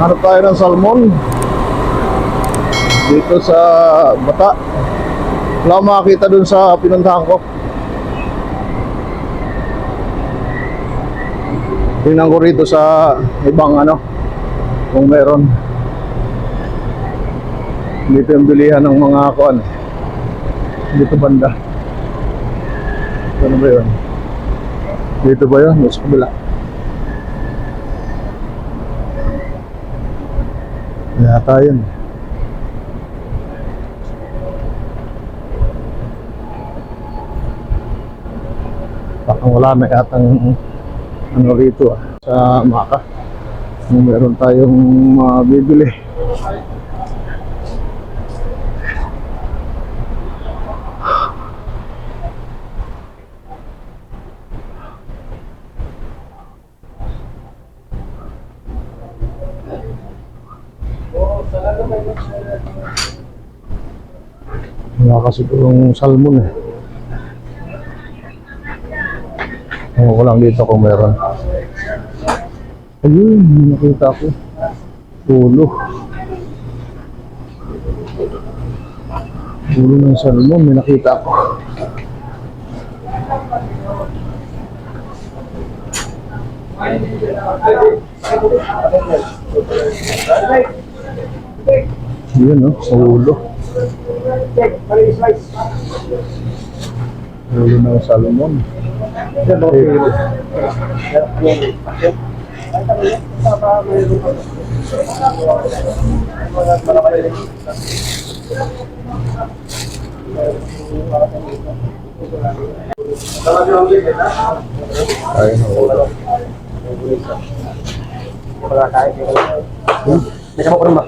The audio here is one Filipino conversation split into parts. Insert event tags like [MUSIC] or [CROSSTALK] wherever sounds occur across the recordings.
Hanap tayo ng salmon. Dito sa Bata. Wala makakita dun sa pinuntahan ko. Tingnan ko rito sa ibang ano, kung meron. Dito yung bilihan ng mga kuan. Dito banda. Ano ba yun? Dito ba yun? Mas kabila. Yata yun. Baka wala na yatang ano rito ah, sa Maka. Kung meron tayong mabibili. Kasi yung salmon eh. Ewan ko lang dito kung meron. Ayun, nakita ko. Ulo. Ulo ng salmon, may nakita ko. Yun no, ulo. Ulo ng salmon. Ay, ulo. Wala tayo. May sama ko rin ba?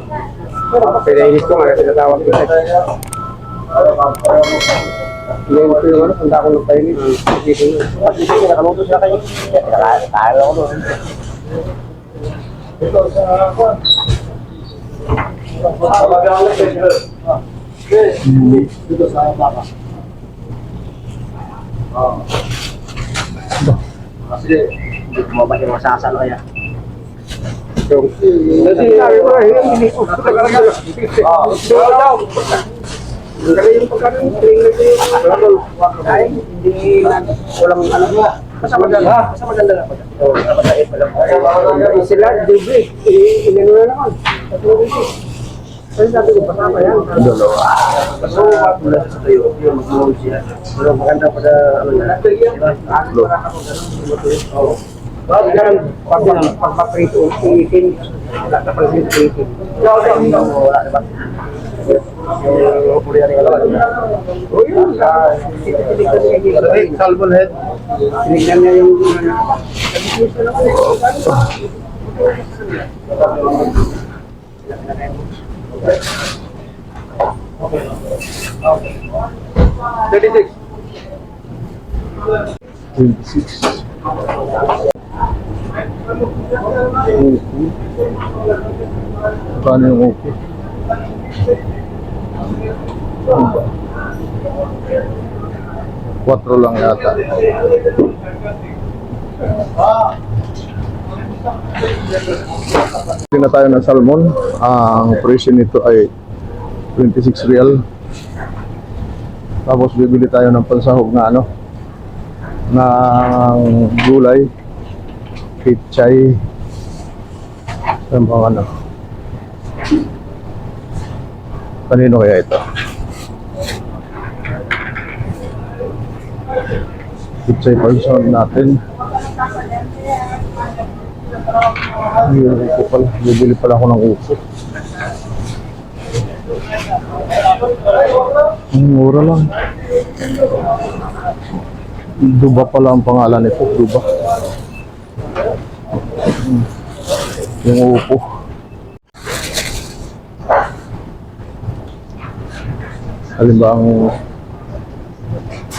Pinainis ko nga, tinatawag ko. Ngayon ko yung ano, painis. Dito yun. At dito yung nakaluto siya kayo. Kaya ako doon. Dito sa baka. Kasi, hindi ko mabalik yung masasalo kaya. Kasi sabi ko, hindi ko. Kasi yung pagkain, tingin ko yung ay, hindi na, walang ano nga. Basta maganda, basta maganda lang. Oo, napasait pa lang. Sila, David, inano na naman. Kasi sabi ko, pasama yan. Dalawa. Basta mula sa tayo, yung mag-move siya. Pero maganda pa na, ano na, Tatlo. Oo. Pag ganun, pag pag paprito, iitin, wala na pala yung iitin. Wala na ba? Yung huli na rin alam. O yun, ah, Ay, salmon. Thirty-six. 26. Paano yung okay? 4 lang yata. Na tayo ng salmon. Ang presyo nito ay 26 real. Tapos bibili tayo ng pansahog na ano, ng gulay, pichay, ano bang ano. Kanino kaya ito? Pichay person natin. Bibili ko pala, bibili pala ako ng upo. Ang mura lang. Duba pala ang pangalan nito, Duba. Hmm. Yung upo. Alin ba ang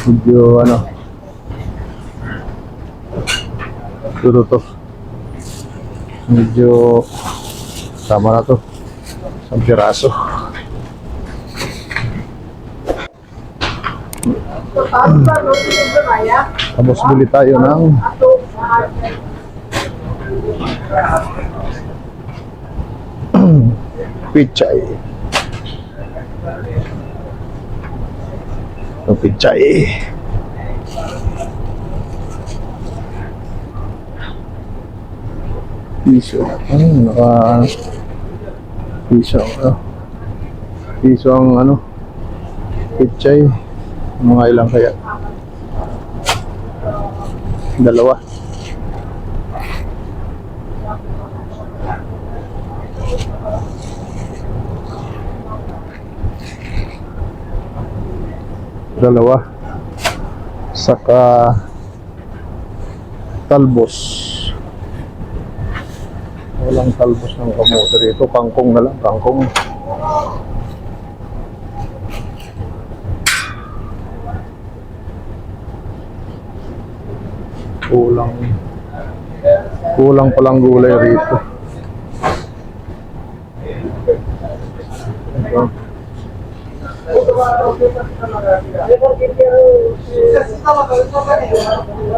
medyo ano? Ito to medyo tama na to. Isang piraso. Tapos bili tayo ng [CLEARS THROAT] Pichay. Ito pichay. Piso. Ano, naka... Piso. Ano? Piso ang ano? Pichay. Mga ilang kaya? Dalawa. Dalawa. Saka talbos. Walang talbos ng kamote rito. Kangkong na lang. Kangkong. Kulang. Kulang palang gulay rito.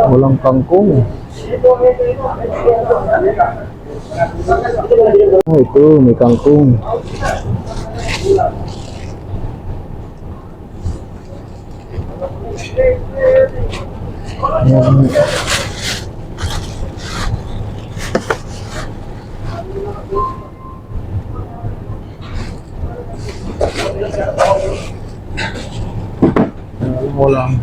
Walang kangkong. Ah, ito, may kangkong. Ayan. Ayan, Wala.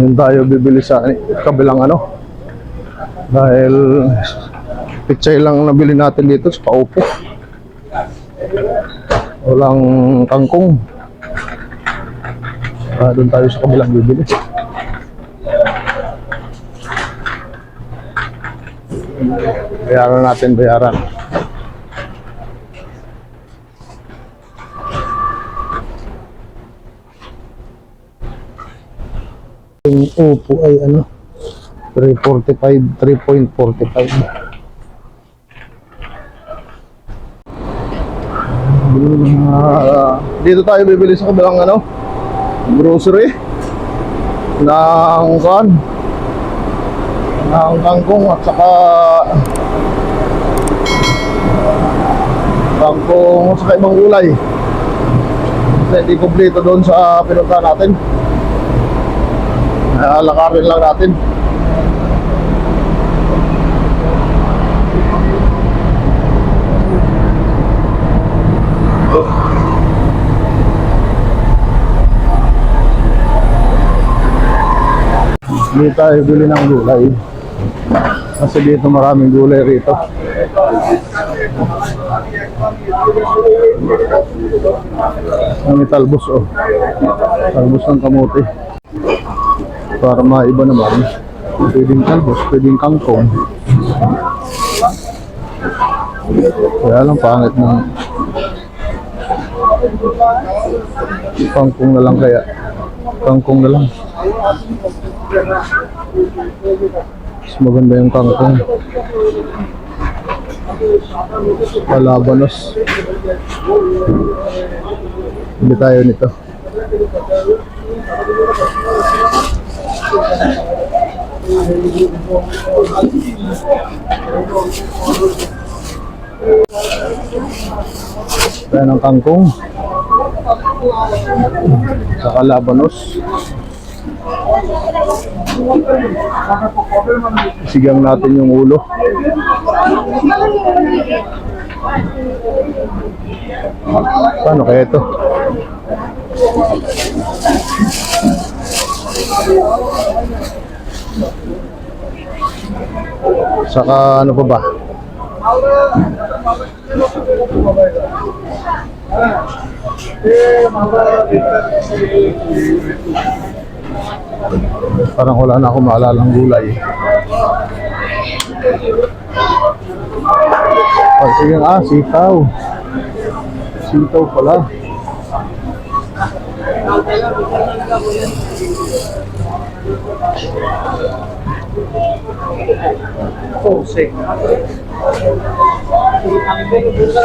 Yun tayo bibili sa kabilang ano. Dahil pichay lang ang nabili natin dito sa paupo. Walang kangkong. Ah, doon tayo sa kabilang bibili. Bayaran natin, bayaran. Yung upo ay ano, 345, 3.45. Ah, dito tayo bibili sa kabilang ano, grocery ng kan ng kangkong at saka kangkong saka ibang gulay kasi hindi kompleto doon sa pinunta natin uh, lakarin lang natin Hindi tayo bili ng gulay. Kasi dito maraming gulay rito. Ang talbos oh. Talbos ng kamote. Para maiba naman. Pwedeng talbos, pwedeng kangkong. Kaya lang pangit ng kangkong na lang kaya. Kangkong na lang. Mas maganda yung kangkong. Palabanos. Hindi tayo nito. Tayo ng kangkong. Saka labanos. Sigang natin yung ulo. Paano kaya ito? Saka ano pa ba? Parang wala na akong maalalang gulay. Oh, sige ah, sitaw. Sitaw pala.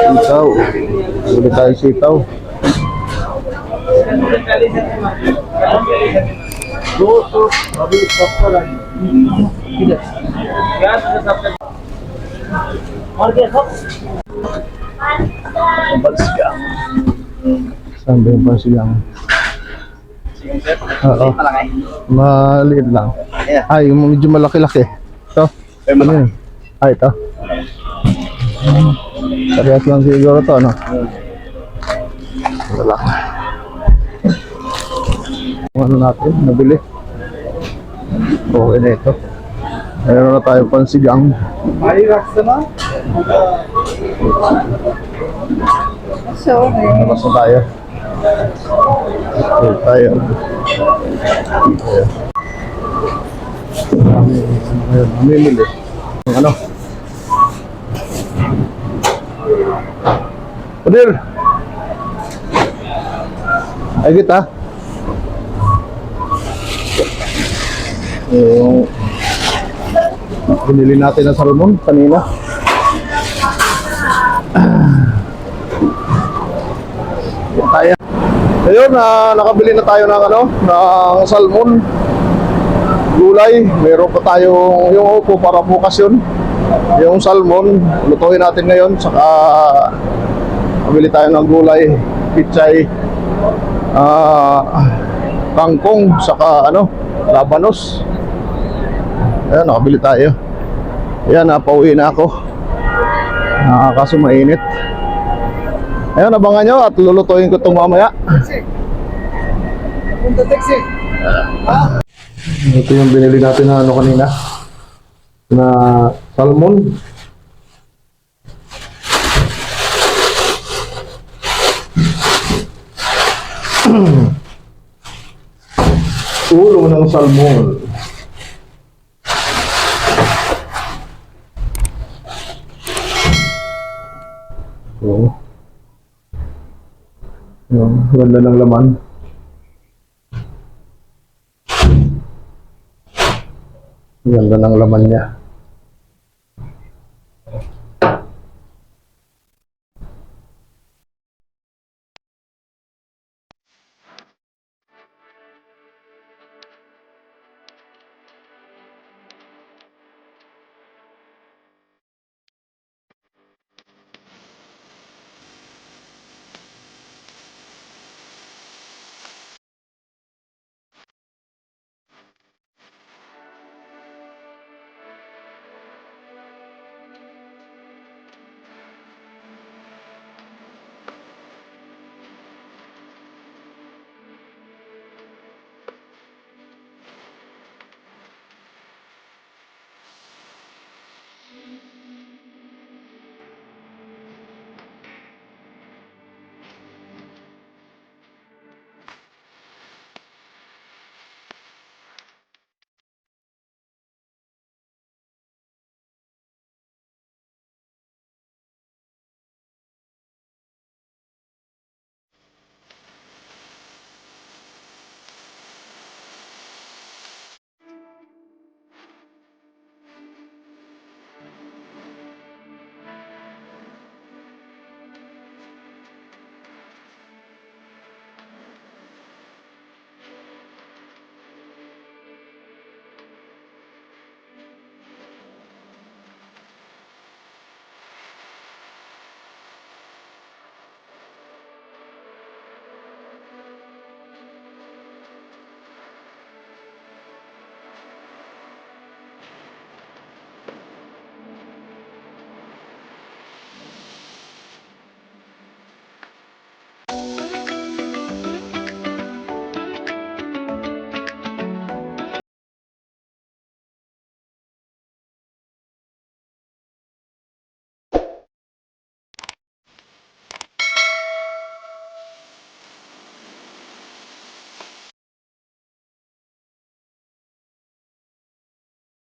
Sitaw. Bili tayo sitaw. Ba yung pansigang? Oo. Maliit lang. Ay, yung medyo malaki-laki. Ito. Ano yun? Ay, ito. Parehas lang siguro to, ano? Wala. Kung ano natin, nabili. Okay na ito. Meron na tayo pansigang. So, Labas na tayo. Okay, tayo. Ayan. Ayun, mamimili. Ang ano? Padil! Ay, kita. Yung binili natin na salmon kanina. Yan tayo. Ayun, na nakabili na tayo ng ano, ng salmon. Gulay, meron pa tayong yung upo para bukas yun. Yung salmon, lutuin natin ngayon, saka kabili tayo ng gulay, pichay, ah, kangkong, saka ano, labanos. Ayan, nakabili tayo. Ayan, napauwi na ako. Ah, kaso mainit. Ayan, abangan nyo at lulutuin ko itong mamaya. punta taxi. Ito yung binili natin na ano kanina. Na salmon. [CLEARS THROAT] Ulo ng salmon. Yung ganda ng laman. Ganda ng laman niya.